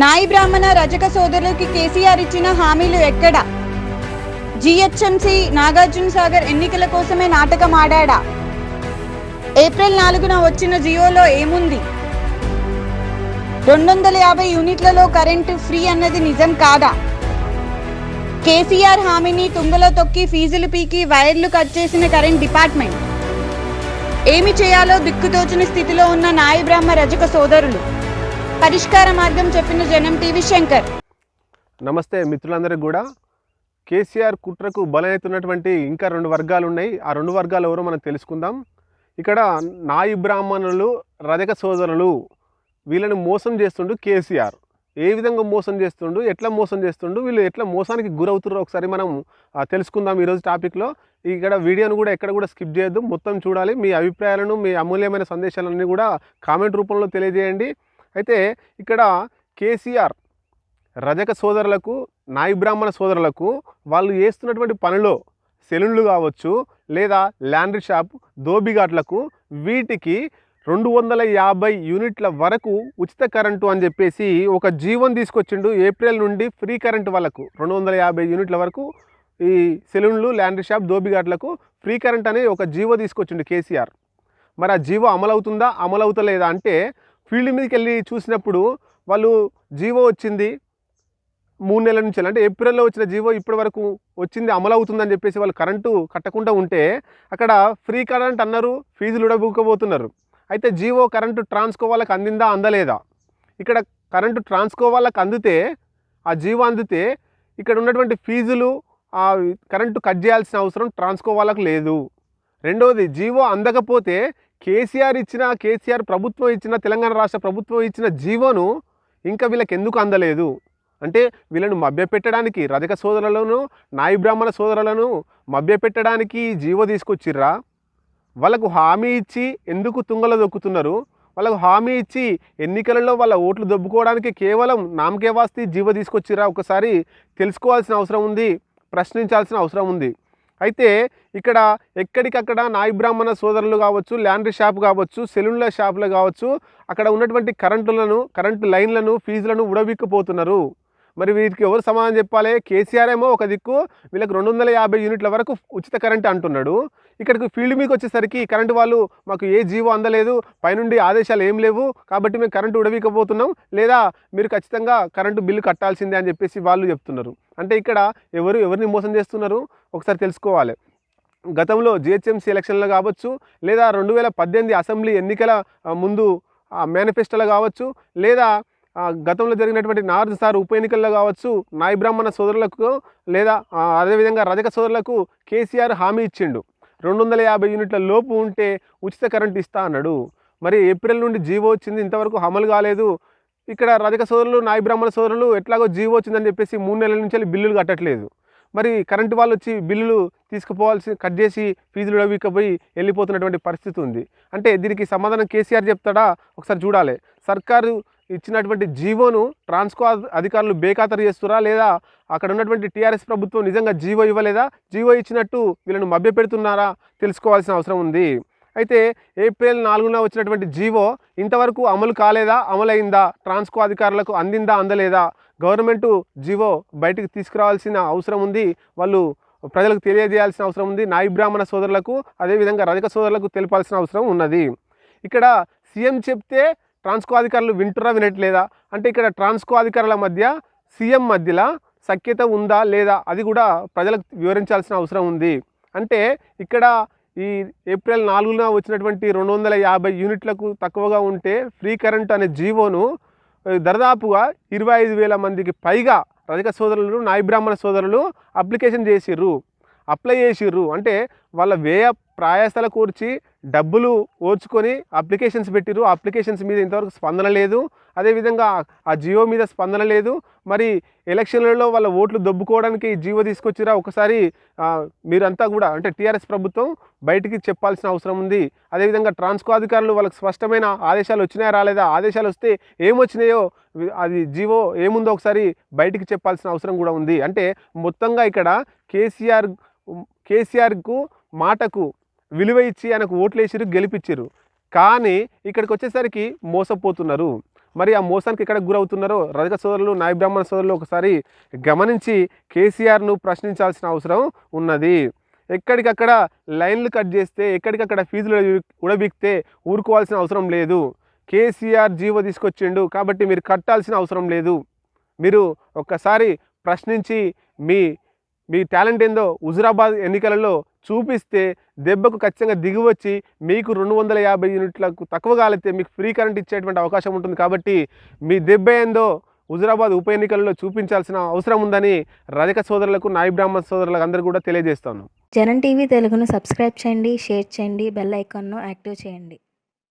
నాయి బ్రాహ్మణ రజక సోదరులకి కేసీఆర్ ఇచ్చిన హామీలు ఎక్కడ? జిహెచ్ఎంసి నాగార్జున సాగర్ ఎన్నికల కోసమే నాటకం ఆడాడా? ఏప్రిల్ నాలుగున వచ్చిన జియోలో ఏముంది? రెండు వందల యాభై యూనిట్లలో కరెంటు ఫ్రీ అన్నది నిజం కాదా? కేసీఆర్ హామీని తుంగలో తొక్కి ఫీజులు పీకి వైర్లు కట్ చేసిన కరెంట్ డిపార్ట్మెంట్. ఏమి చేయాలో దిక్కుతోచిన స్థితిలో ఉన్న నాయి బ్రాహ్మ రజక సోదరులు? పరిష్కార మార్గం చెప్పిన జనం టీవీ శంకర్. నమస్తే మిత్రులందరికీ కూడా. కేసీఆర్ కుట్రకు బలైతున్నటువంటి ఇంకా రెండు వర్గాలు ఉన్నాయి ఆ రెండు వర్గాలు ఎవరో మనం తెలుసుకుందాం. ఇక్కడ నాయి బ్రాహ్మణులు రజక సోదరులు వీళ్ళని మోసం చేస్తుండు కేసీఆర్. ఏ విధంగా మోసం చేస్తుండు ఎట్లా మోసం చేస్తుండు వీళ్ళు ఎట్లా మోసానికి గురవుతుర్రో ఒకసారి మనం తెలుసుకుందాం ఈరోజు టాపిక్లో ఇక్కడ వీడియోను కూడా ఎక్కడ కూడా స్కిప్ చేయొద్దు. మొత్తం చూడాలి. మీ అభిప్రాయాలను మీ అమూల్యమైన సందేశాలన్నీ కూడా కామెంట్ రూపంలో తెలియజేయండి. అయితే ఇక్కడ కేసీఆర్ రజక సోదరులకు నాయి బ్రాహ్మణ సోదరులకు వాళ్ళు చేస్తున్నటువంటి పనిలో సెలూన్లు కావచ్చు లేదా ల్యాండ్రీ షాప్ దోబిఘాట్లకు వీటికి రెండు వందల యాభై యూనిట్ల వరకు ఉచిత కరెంటు అని చెప్పేసి ఒక జీవం తీసుకొచ్చిండు ఏప్రిల్ నుండి ఫ్రీ కరెంటు వాళ్ళకు. రెండు వందల యాభై యూనిట్ల వరకు ఈ సెలూన్లు ల్యాండ్రీ షాప్ దోబిఘాట్లకు ఫ్రీ కరెంట్ అనే ఒక జీవో తీసుకొచ్చిండు కేసీఆర్. మరి ఆ జీవో అమలవుతుందా అమలవుతలేదా అంటే ఫీల్డ్ మీదకి వెళ్ళి చూసినప్పుడు వాళ్ళు జీవో వచ్చింది మూడు నెలల నుంచి అంటే ఏప్రిల్లో వచ్చిన జీవో ఇప్పటి వరకు వచ్చింది అమలు అవుతుందని చెప్పేసి వాళ్ళు కరెంటు కట్టకుండా ఉంటే అక్కడ ఫ్రీ కరెంట్ అన్నారు ఫీజులు ఉడబుకపోతున్నారు అయితే జీవో కరెంటు ట్రాన్స్కో వాళ్ళకి అందిందా అందలేదా? ఇక్కడ కరెంటు ట్రాన్స్కో వాళ్ళకి అందితే ఆ జీవో అందితే ఇక్కడ ఉన్నటువంటి ఫీజులు ఆ కరెంటు కట్ చేయాల్సిన అవసరం ట్రాన్స్కో వాళ్ళకు లేదు. రెండవది జీవో అందకపోతే కేసీఆర్ ఇచ్చిన కేసీఆర్ ప్రభుత్వం ఇచ్చిన తెలంగాణ రాష్ట్ర ప్రభుత్వం ఇచ్చిన జీవోను ఇంకా వీళ్ళకి ఎందుకు అందలేదు? అంటే వీళ్ళను మభ్యపెట్టడానికి రజక సోదరులను నాయి బ్రాహ్మణ సోదరులను మభ్యపెట్టడానికి జీవో తీసుకొచ్చిర్రా? వాళ్ళకు హామీ ఇచ్చి ఎందుకు తుంగలో దొక్కుతున్నారు? వాళ్ళకు హామీ ఇచ్చి ఎన్నికలలో వాళ్ళ ఓట్లు దొబ్బుకోవడానికి కేవలం నామకే వాస్తి జీవో తీసుకొచ్చిరా ఒకసారి తెలుసుకోవాల్సిన అవసరం ఉంది ప్రశ్నించాల్సిన అవసరం ఉంది. అయితే ఇక్కడ ఎక్కడికక్కడ నాయి బ్రాహ్మణ సోదరులు కావచ్చు ల్యాండ్రీ షాప్ కావచ్చు సెలూన్ల షాపులు కావచ్చు అక్కడ ఉన్నటువంటి కరెంటులను కరెంటు లైన్లను ఫీజులను ఉడవిక్కుపోతున్నారు. మరి వీటికి ఎవరు సమాధానం చెప్పాలి? కేసీఆర్ ఏమో ఒక దిక్కు వీళ్ళకి రెండు వందల యాభై యూనిట్ల వరకు ఉచిత కరెంట్ అంటున్నాడు. ఇక్కడికి ఫీల్డ్ మీకు వచ్చేసరికి కరెంటు వాళ్ళు మాకు ఏ జీవో అందలేదు పైనుండి ఆదేశాలు ఏం లేవు కాబట్టి మేము కరెంటు ఉడవీకపోతున్నాం లేదా మీరు ఖచ్చితంగా కరెంటు బిల్లు కట్టాల్సిందే అని చెప్పేసి వాళ్ళు చెప్తున్నారు. అంటే ఇక్కడ ఎవరు ఎవరిని మోసం చేస్తున్నారు? ఒకసారి తెలుసుకోవాలి. గతంలో జిహెచ్ఎంసీ ఎలక్షన్లు కావచ్చు లేదా రెండు వేల పద్దెనిమిది అసెంబ్లీ ఎన్నికల ఆ, ముందు మేనిఫెస్టోలో కావచ్చు లేదా గతంలో జరిగినటువంటి నార్త్ సార్ ఉప ఎన్నికల్లో కావచ్చు నాయ బ్రాహ్మణ సోదరులకు లేదా అదేవిధంగా రజక సోదరులకు కేసీఆర్ హామీ ఇచ్చిండు. రెండు వందల యాభై యూనిట్ల లోపు ఉంటే ఉచిత కరెంట్ ఇస్తా అన్నాడు. మరి ఏప్రిల్ నుండి జీవో వచ్చింది ఇంతవరకు అమలు కాలేదు. ఇక్కడ రజక సోదరులు నాయ బ్రాహ్మణ సోదరులు ఎట్లాగో జీవో వచ్చిందని చెప్పేసి మూడు నెలల నుంచి వెళ్ళి బిల్లులు కట్టట్లేదు. మరి కరెంటు వాళ్ళు వచ్చి బిల్లులు తీసుకుపోవాల్సి కట్ చేసి ఫీజులు డబ్బికపోయి వెళ్ళిపోతున్నటువంటి పరిస్థితి ఉంది. అంటే దీనికి సమాధానం కేసీఆర్ చెప్తాడా? ఒకసారి చూడాలి. సర్కారు ఇచ్చినటువంటి జీవోను ట్రాన్స్కో అధికారులు బేఖాతరు చేస్తురా? లేదా అక్కడ ఉన్నటువంటి టీఆర్ఎస్ ప్రభుత్వం నిజంగా జీవో ఇవ్వలేదా? జీవో ఇచ్చినట్టు వీళ్ళను మభ్యపెడుతున్నారా? తెలుసుకోవాల్సిన అవసరం ఉంది. అయితే ఏప్రిల్ నాలుగున వచ్చినటువంటి జీవో ఇంతవరకు అమలు కాలేదా? అమలైందా? ట్రాన్స్కో అధికారులకు అందిందా? అందలేదా? గవర్నమెంట్ జీవో బయటికి తీసుకురావాల్సిన అవసరం ఉంది. వాళ్ళు ప్రజలకు తెలియజేయాల్సిన అవసరం ఉంది. నాయి బ్రాహ్మణ సోదరులకు అదేవిధంగా రజక సోదరులకు తెలిపాల్సిన అవసరం ఉన్నది. ఇక్కడ సీఎం చెప్తే ట్రాన్స్కో అధికారులు వింటురా వినట్లేదా? అంటే ఇక్కడ ట్రాన్స్కో అధికారుల మధ్య సీఎం మధ్యలో సఖ్యత ఉందా లేదా? అది కూడా ప్రజలకు వివరించాల్సిన అవసరం ఉంది. అంటే ఇక్కడ ఈ ఏప్రిల్ నాలుగున వచ్చినటువంటి రెండు వందల యాభై యూనిట్లకు తక్కువగా ఉంటే ఫ్రీ కరెంట్ అనే జీవోను ఆ, దరిదాపుగా ఇరవై ఐదు వేల మందికి పైగా రజక సోదరులు నాయబ్రాహ్మణ సోదరులు అప్లికేషన్ చేసిర్రు. అప్లై చేసిర్రు. అంటే వాళ్ళ వ్యయ ప్రయాసాల కూర్చి డబ్బులు ఓర్చుకొని అప్లికేషన్స్ పెట్టిర్రు. అప్లికేషన్స్ మీద ఇంతవరకు స్పందన లేదు. అదేవిధంగా ఆ జియో మీద స్పందన లేదు. మరి ఎలక్షన్లలో వాళ్ళ ఓట్లు దొబ్బుకోవడానికి జియో తీసుకొచ్చిరా? ఒకసారి మీరంతా కూడా అంటే టీఆర్ఎస్ ప్రభుత్వం బయటికి చెప్పాల్సిన అవసరం ఉంది. అదేవిధంగా ట్రాన్స్కో అధికారులు వాళ్ళకి స్పష్టమైన ఆదేశాలు వచ్చినాయా రాలేదా? ఆదేశాలు వస్తే ఏమొచ్చినాయో అది జీవో ఏముందో ఒకసారి బయటికి చెప్పాల్సిన అవసరం కూడా ఉంది. అంటే మొత్తంగా ఇక్కడ కేసీఆర్ కేసీఆర్కు మాటకు విలువ ఇచ్చి ఆయనకు ఓట్లు వేసిరు గెలిపించారు కానీ ఇక్కడికి వచ్చేసరికి మోసపోతున్నారు. మరి ఆ మోసానికి ఎక్కడ గురవుతున్నారో రజక సోదరులు నాయ బ్రాహ్మణ సోదరులు ఒకసారి గమనించి కేసీఆర్ను ప్రశ్నించాల్సిన అవసరం ఉన్నది. ఎక్కడికక్కడ లైన్లు కట్ చేస్తే ఎక్కడికక్కడ ఫీజులు ఉడబిక్తే ఊరుకోవాల్సిన అవసరం లేదు. కేసీఆర్ జీవో తీసుకొచ్చిండు కాబట్టి మీరు కట్టాల్సిన అవసరం లేదు. మీరు ఒక్కసారి ప్రశ్నించి మీ మీ టాలెంట్ ఏందో హుజురాబాద్ ఎన్నికలలో చూపిస్తే దెబ్బకు ఖచ్చితంగా దిగువచ్చి మీకు రెండు వందల యాభై యూనిట్లకు తక్కువ కాలితే మీకు ఫ్రీ కరెంట్ ఇచ్చేటువంటి అవకాశం ఉంటుంది కాబట్టి మీ దెబ్బ ఏందో హుజురాబాద్ ఉప ఎన్నికలలో చూపించాల్సిన అవసరం ఉందని రజక సోదరులకు నాయ బ్రాహ్మణ సోదరులకు అందరూ కూడా తెలియజేస్తాను. జనం టీవీ తెలుగును సబ్స్క్రైబ్ చేయండి షేర్ చేయండి బెల్ ఐకాన్ను యాక్టివ్ చేయండి.